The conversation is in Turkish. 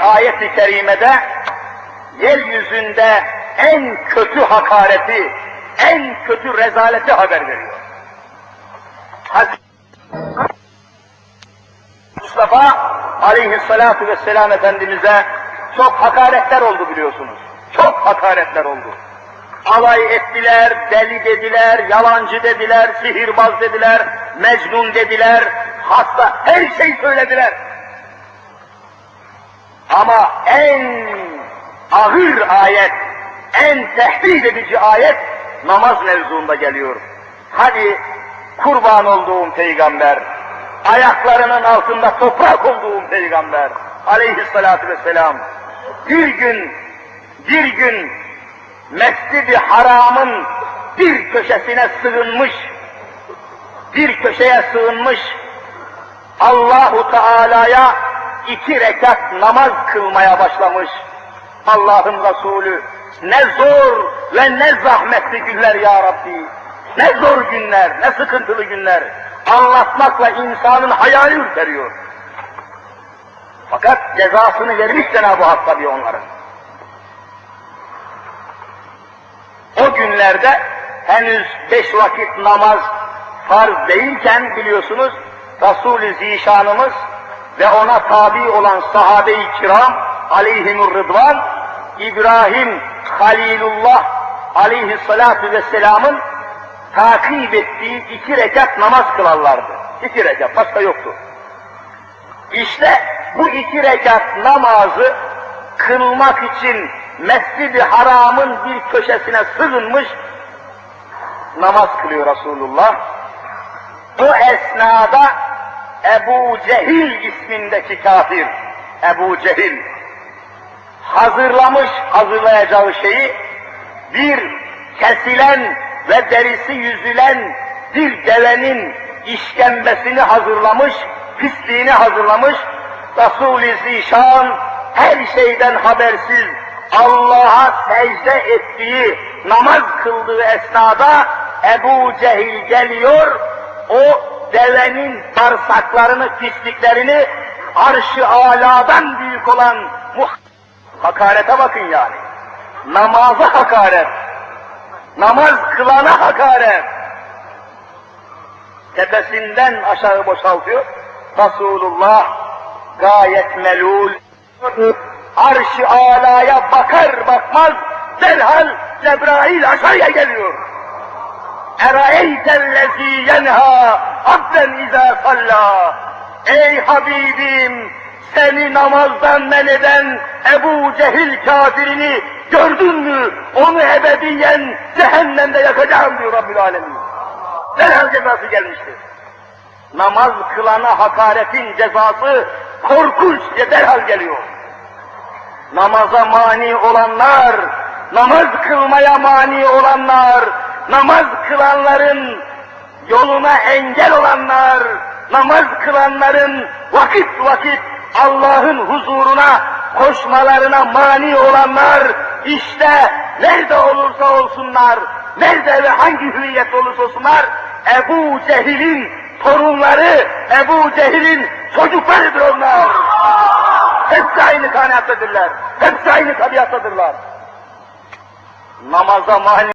ayet-i kerimede yeryüzünde en kötü hakareti, en kötü rezaleti haber veriyor. Hazreti Mustafa aleyhissalatu vesselam Efendimiz'e çok hakaretler oldu biliyorsunuz. Çok hakaretler oldu. Alay ettiler, deli dediler, yalancı dediler, sihirbaz dediler, mecnun dediler, hasta, her şey söylediler. Ama en ağır ayet, en tehdit edici ayet namaz mevzuunda geliyor. Hadi kurban olduğum peygamber, ayaklarının altında toprak olduğum peygamber aleyhissalatu vesselam bir gün, bir gün Mescid-i Haram'ın bir köşesine sığınmış, bir köşeye sığınmış, Allahu Teala'ya iki rekat namaz kılmaya başlamış. Allah'ın Resulü ne zor ve ne zahmetli günler ya Rabbi. Ne zor günler, ne sıkıntılı günler. Anlatmakla insanın hayali ürperiyor. Fakat cezasını vermiş Cenab-ı Hak tabii onların. O günlerde henüz beş vakit namaz farz değilken biliyorsunuz Resul-i Zişanımız ve ona tabi olan sahabe-i kiram aleyhimur rıdvan İbrahim Halilullah aleyhissalatu vesselamın takip ettiği iki rekat namaz kılarlardı. İki rekat, başka yoktu. İşte bu iki rekat namazı kılmak için Mescid-i Haram'ın bir köşesine sığınmış namaz kılıyor Resulullah. Bu esnada Ebu Cehil ismindeki kafir, Ebu Cehil. Hazırlamış hazırlayacağı şeyi bir kesilen ve derisi yüzülen bir devenin işkembesini hazırlamış, pisliğini hazırlamış, Resul-i Zişan her şeyden habersiz Allah'a secde ettiği, namaz kıldığı esnada Ebu Cehil geliyor, o devenin bağırsaklarını, pisliklerini arş-ı aladan büyük olan muh hakarete bakın yani. Namaza hakaret, namaz kılana hakaret. Tepesinden aşağı boşaltıyor. Resulullah gayet melul. Arş-ı alaya bakar bakmaz derhal Cebrail aşağıya geliyor. Eraeytellezî yenhâ abden izâ sallâ. Ey Habibim, seni namazdan men eden Ebu Cehil kafirini gördün mü? Onu ebediyen cehennemde yakacağım diyor Rabbül Alemin. Derhal cezası gelmiştir. Namaz kılana hakaretin cezası korkunç diye derhal geliyor. Namaza mani olanlar, namaz kılmaya mani olanlar, namaz kılanların yoluna engel olanlar, namaz kılanların vakit vakit Allah'ın huzuruna koşmalarına mani olanlar, işte nerede olursa olsunlar, nerede ve hangi hüviyet olursa olsunlar, Ebu Cehil'in torunları, Ebu Cehil'in çocuklarıdır onlar. Hepsi aynı kanaattadırlar, hepsi aynı tabiattadırlar. Namaza mani